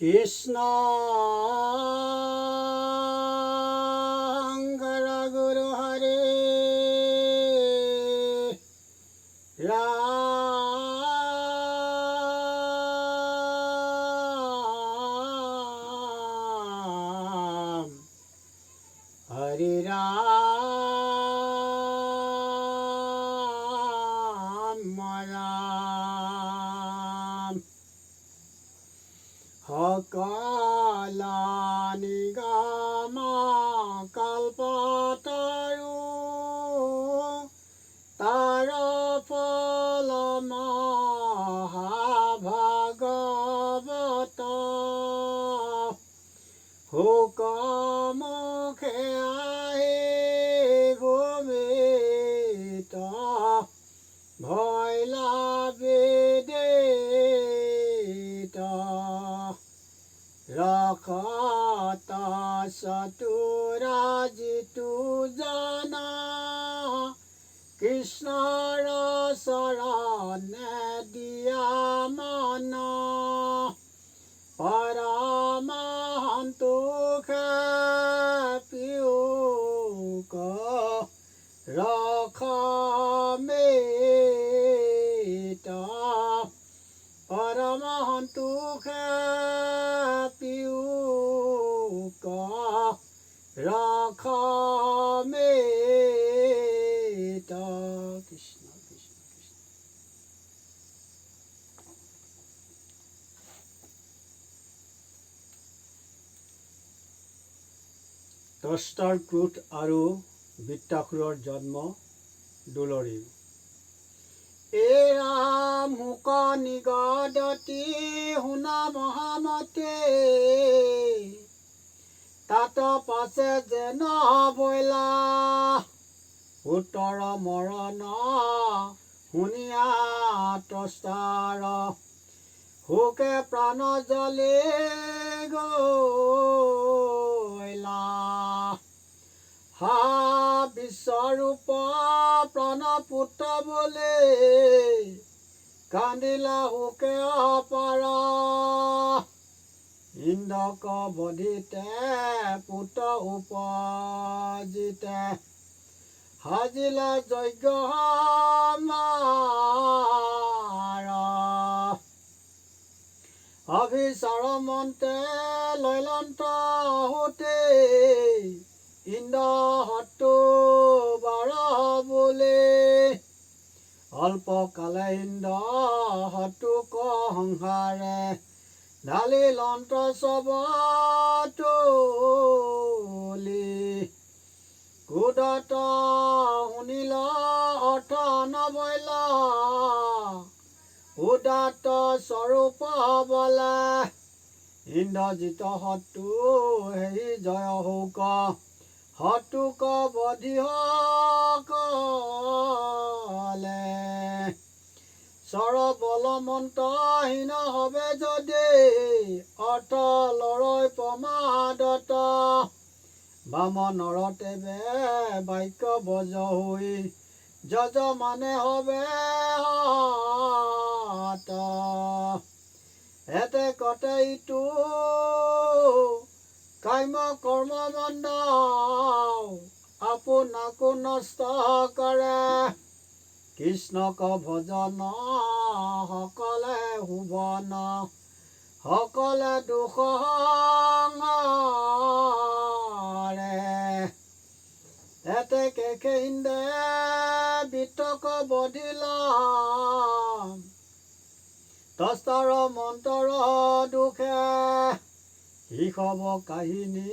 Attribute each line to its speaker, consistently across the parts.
Speaker 1: কৃষ্ণ ಕಾಲ ನಿಗಮ ಕಲ್ಪತ सखा सतुराज तु जना কৃষ্ণ শরণ দিয়া মন। পরমহন্ত পিউ রখ মেটা তস্তৰ ক্ৰোধ আৰু বৃত্তাসুৰৰ জন্ম দুলৰি। এৰা মোক নিগদতি শুনা মহামতে। তাত পাছে যেন বৈলা উত্তৰ মৰণ শুনিয়া তস্তাৰ। শোকে প্ৰাণ জলে গৈলা হা বিশ্বৰূপ প্ৰাণ পুত্ৰ বোলে কান্দিলা শোকে অপাৰ ইন্দ্ৰক বধিতে পুত্ৰ উপজিতে সাজিলা যজ্ঞ অভিচাৰ মন্তে লৈলন্ত আহুতে ইন্দ্ৰ হতু বাৰ বোলে অল্প কালে ইন্দ্ৰ হতুক সংসাৰে। ঢালি লন্ত চব তুলি কুদত শুনিল অৰ্থ নবৈল। উদাত স্বৰূপ বলে। ইন্দ্ৰজিত শত্ৰু হেৰি জয় হৌক শত্ৰুক বধি কলে স্বৰ বল মন্ত্ৰহীন হবে যদি অৰ্থ লৰৈ প্ৰমাদত। বামনৰ তেবে বাক্য বজ হৈ যজ মানে হবে এতে কতে ইটো কাম্য কৰ্ম মন্দ আপোনাকো নষ্ট কৰে। কৃষ্ণক ভজন সকলে শুভন সকলে দুখ এতে কেকে ইন্দে বিতক বধিলা তস্তৰ মন্তৰ দুখে শিষব কাহিনী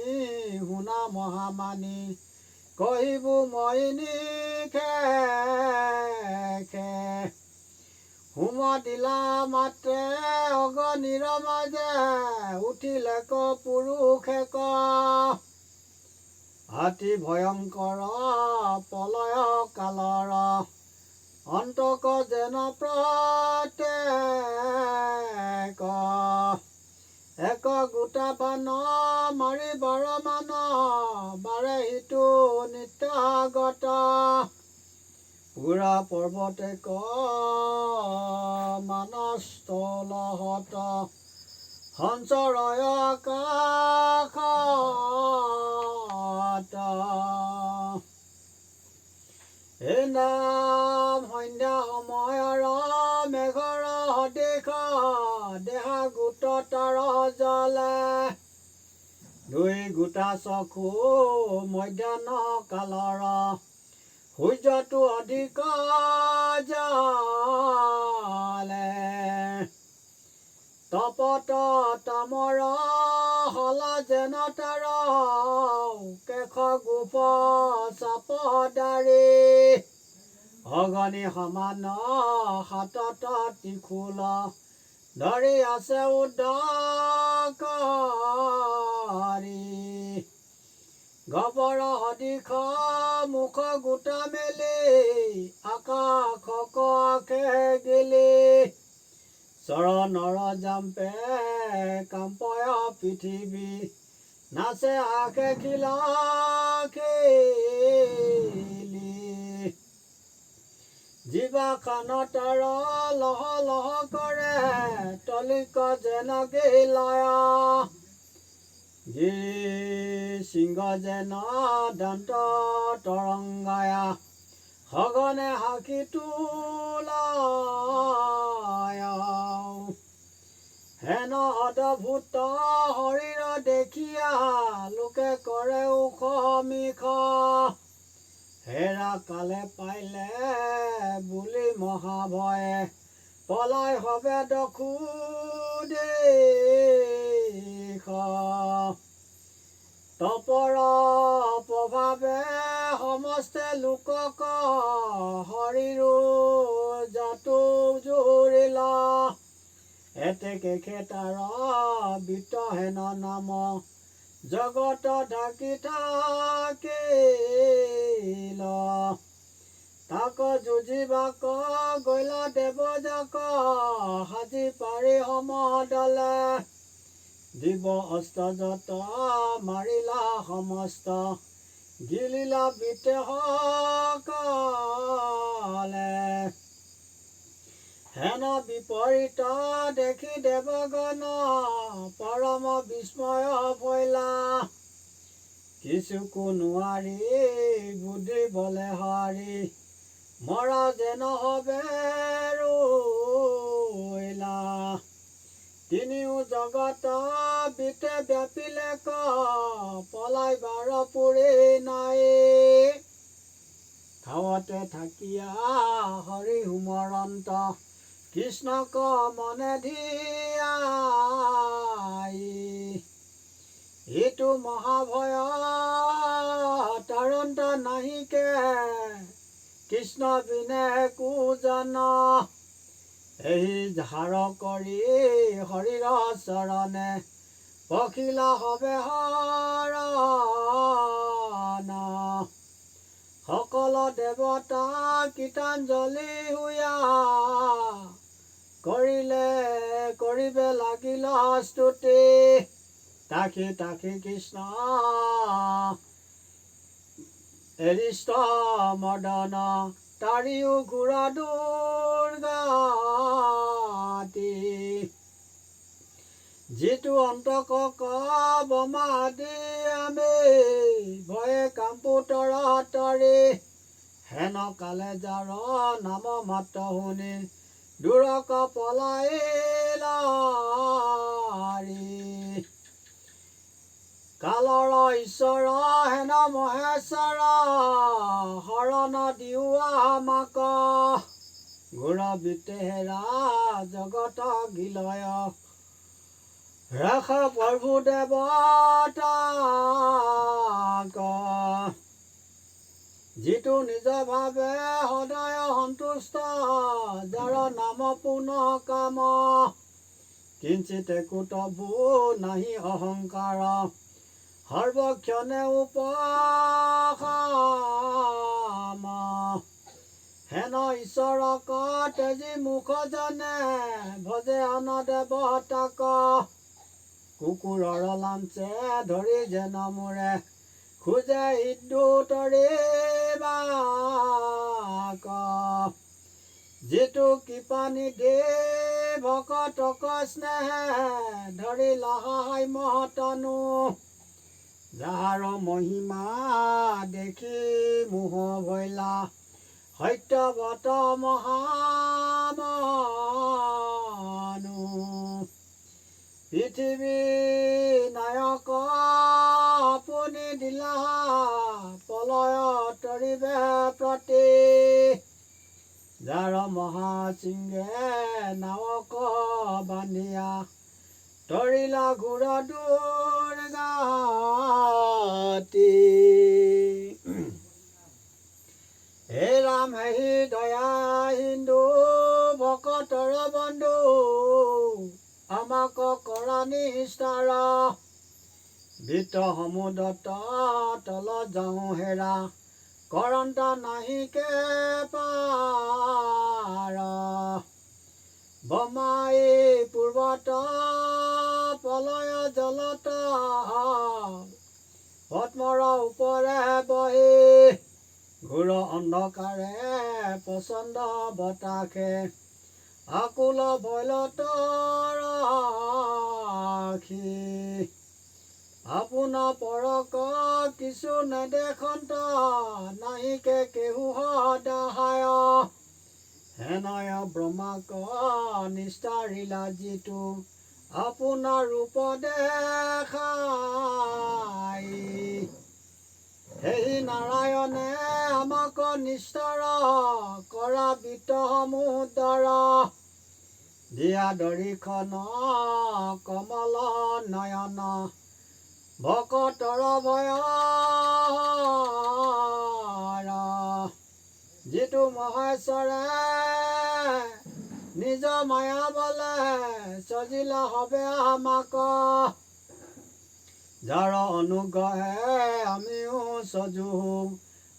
Speaker 1: শুনা মহামানী কহিবো মই নিখে হুম দিলা মাত্ৰে অগনিৰ মাজে উঠিলে ক পুৰুষে ক। হাতী ভয়ংকৰ পলয় কালৰ অন্তক যেন প্ৰত্যেক এক গোটা পান মাৰি বাৰ মান বাৰে সিটো নিত্যাগত। পুৰা পৰ্বতে ক মানস্থলহত। সঞ্চৰয় আকাশত এই নাম সন্ধ্যা সময়ৰ মেঘৰ দেশ দেহা গোট তাৰ জলে দুই গোটা চকু মধ্যাহ্ন কালৰ সূৰ্যটো অধিক জালে। তপত তামৰ হল যেন তাৰ কেশ গোপ চাপ দাৰি অগণি সমান হাতত ত্ৰিশূল। ধৰি আছে উদকৰি গবৰ সদিশ মুখ গোটা মেলি আকাশক আশে গেলি। চৰণৰ জাম্পে কাম্পয় পৃথিৱী নাচে আশে খিলা খেলি জীৱা খানতৰ লহ লহ কৰে তলিক যেন গেলায়। গিৰি সিংহ যেন দন্ত তৰংগায়া সঘনে তোলায়। হেন অদ্ভুত শৰীৰ দেখিয়া লোকে কৰে ওখ মিখ। হেৰা কালে পাইলে বুলি মহাভয়ে, পলাই হবে দখু দেশ। তপৰ প্ৰভাৱে সমস্তে লোকক শৰীৰো জাতো জুৰিলা। এতেকে খেতাৰ বিতহেন নাম জগত ঢাকি থাকিল। তাক যুঁজিবাক গৈল দেৱজাক সাজি পাৰি সমদলে। দিব অস্ত্ৰ যত মাৰিলা সমস্ত গিলিলা বিতেহকালে হেন বিপৰীত দেখি দেৱগণ পৰম বিস্ময় ভৈলা কিছুকো নোৱাৰি বুদ্ধি বলে হাৰি মৰা যেন হবে ৰৈলা তিনিও জগত বিতে ব্যাপিলে ক পলাই বাৰ পুৰি নাই। ঠাৱতে থাকিয়া হৰি সুমৰন্ত। কৃষ্ণক মনে ধিয়াই ইটো মহাভয় তাৰণত নাহিকে। কৃষ্ণ বিনে কুজন এই ঝাৰ কৰি শৰীৰ চৰণে পখিলা হবে হৰণ সকল দেৱতা কীৰ্তাঞ্জলি হুয়া কৰিলে কৰিবে লাগিল স্তুতি তাকি তাকি কৃষ্ণ এৰিষ্ট মদন তাৰিও ঘূৰা দুৰ্গাতি যিটো অন্তক বমা দি আমি, ভয়ে কাম্পুতৰ তৰি হেন কালে যাৰ নাম মাত্ৰ শুনি দূৰক পলাইলাৰি কালৰ ঈশ্বৰ হেন মহেশ্বৰ শৰণ দিওৱা মাক ঘোৰ বিতেহেৰা জগত গিলয়। ৰাখ প্ৰভু দেৱতাক। যিটো নিজ ভাৱে সদায় সন্তুষ্ট যাৰ নাম পুনঃ কাম। কিঞ্চিত কুটবো নাহি অহংকাৰ। সৰ্বক্ষণে উপসাম হেন ঈশ্বৰক তেজী মুখ জনে ভজে আন দেৱতাক। কুকুৰৰ লাঞ্চে ধৰি যেন মোৰে খোজে ইদু তৰি বাক। যিটো কৃপানি দে ভকতক স্নেহে ধৰিলা হাই মহতনো। যাৰ মহিমা দেখি মোহ ভৈলা সত্যৱত মহামনু পৃথিৱী নায়ক আপুনি দিলা পলয় তৰিবে প্ৰতি। যাৰ মহাচিংগে নাৱক বান্ধিয়া তৰিলা ঘূৰ দুৰ্গাতি হে ৰাম হে দয়া হিন্দু ভকতৰ বন্ধু আমাক কৰা নিষ্ঠাৰ বিত সমুদত তল যাওঁ হেৰা কৰন্ত নাহিকে পাৰ। বমাই পূৰ্বত পলয় জলত। পদ্মৰ ওপৰে বহি ঘোৰ অন্ধকাৰে পচন্দ বতাসে। আকুল ভৈলতৰ আখি আপোনা পৰক কিছু নেদেখন্ত নাহিকে কেহু সদায়। হেনয় ব্ৰহ্মাক নিষ্ঠাৰিলা যিটো আপোনাৰ ৰূপ দেখাই। সেই নাৰায়ণে আমাক নিষ্ঠাৰ কৰা বিত সমুদৰ দিয়া দৰিখন কমল নয়ন ভকতৰ ভয়ৰ যিটো মহেশ্বৰে নিজ মায়া বলে চজিলা হবে আমাক। যাৰ অনুগ্ৰহে আমিও সজু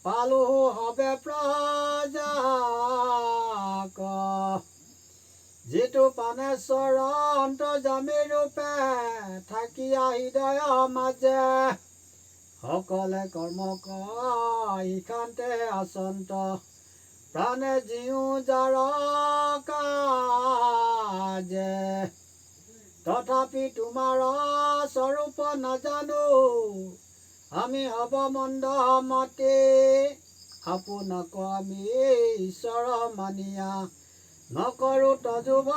Speaker 1: পালো হবে প্ৰজাক। যিটো পানেশ্বৰ অন্তৰ্জামী ৰূপে থাকিয়া হৃদয় মাজে সকলে কৰ্মক ইখান্তে আচন্ত। প্ৰাণে জীও যাৰ কাজে তথাপি তোমাৰ স্বৰূপ নাজানো। আমি হব মন্দ মতে আপোনাক আমি ঈশ্বৰ মানিয়া। নকৰো তজুভকতি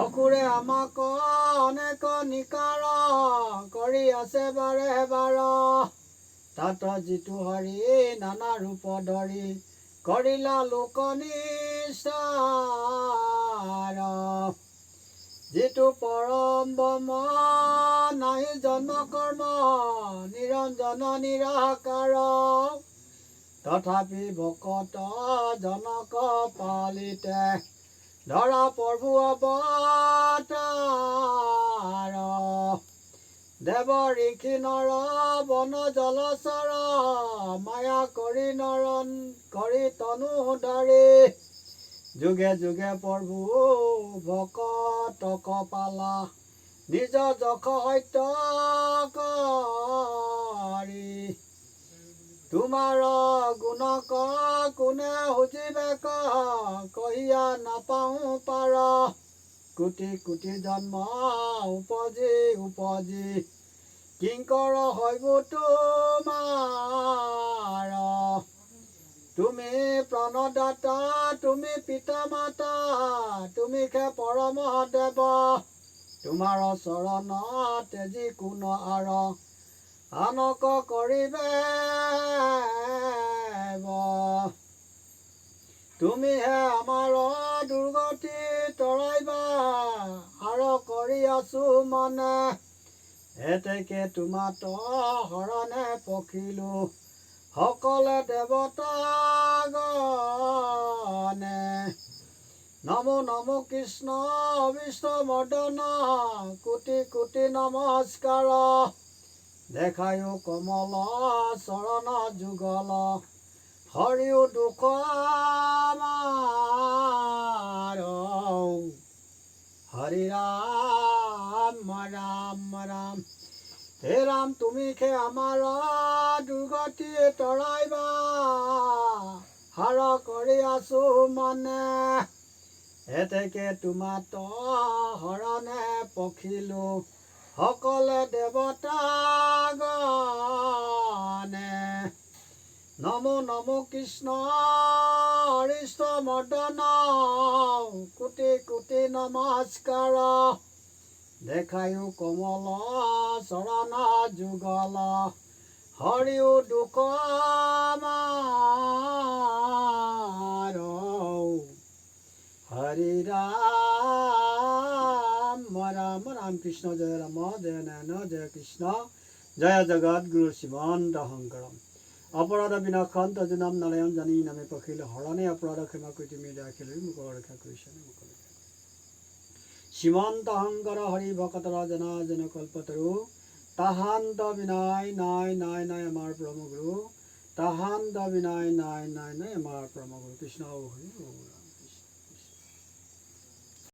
Speaker 1: অসুৰে আমাক অনেক নিকাৰ কৰি আছে বাৰে বাৰ। তাত যিটো হৰি নানা ৰূপ ধৰি কৰিলা লোক নিষ্ঠাৰ যিটো পৰম নাহি জন্ম কৰ্ম নিৰঞ্জন নিৰাকাৰ। তথাপি ভকত জনক পালিতে ধৰা প্ৰভু দেৱ ঋষি নৰ বন জলচৰ মায়া কৰি নৰণ কৰি তনু ধৰি। যুগে যুগে প্ৰভু ভকতক পালা নিজ যশ সত্য তোমাৰ গুণক কোনে সুজিবে কহিয়া নাপাওঁ পাৰ কোটি কোটি জন্ম উপজি উপজি কিংকৰ হৈব তোমাৰ তুমি প্ৰণদাতা তুমি পিতা মাতা তুমি খে পৰম দেৱ তোমাৰ চৰণ তেজি কোন আৰ আনক কৰিবে তুমিহে আমাৰ দুৰ্গতি তৰাইবা আৰু কৰি আছো মনে। এতেকে তোমাত শৰণে পখিলো, সকলে দেৱতা গণে নমো নমো কৃষ্ণ অবিষ্ট মৰ্দন কোটি কোটি নমস্কাৰ দেখায়ো কমল চৰণ যুগল হৰিও দুখ হৰি ৰাম ৰাম ৰাম হে ৰাম তুমি খে আমাৰ দুৰ্গতি তৰাইবা সাৰ কৰি আছো মনে। এতেকে তোমাৰ ত হৰণে পখিলো। সকলে দেৱতা গণে নমো নমো কৃষ্ণ হৰিষ্ঠ মৰ্দন কোটি কোটি নমস্কাৰ দেখায়ো কমল চৰণ যুগল। হৰিও দুখ হৰি ৰাম ৰাম ৰাম কৃষ্ণ জয় ৰাম জয় নয়ন জয় কৃষ্ণ জয় জগৎ গুৰু শ্ৰীমন্ত শংকৰম অপৰাধ বিনাশন তজনাম নাৰায়ণ জানি নামে পখিল হৰণে অপৰাধ ক্ষমা কৰি তুমি ৰাখিলৈ মোক ৰক্ষা কৰিছে মোক ৰক্ষা কৰিছে। শ্ৰীমন্ত শংকৰ হৰি ভকতৰ জনা জন কল্পতৰু তাহান্ত বিনাই নাই নাই নাই আমাৰ পৰম গুৰু তাহান্ত বিনাই নাই নাই নাই আমাৰ পৰম গুৰু কৃষ্ণ হৰি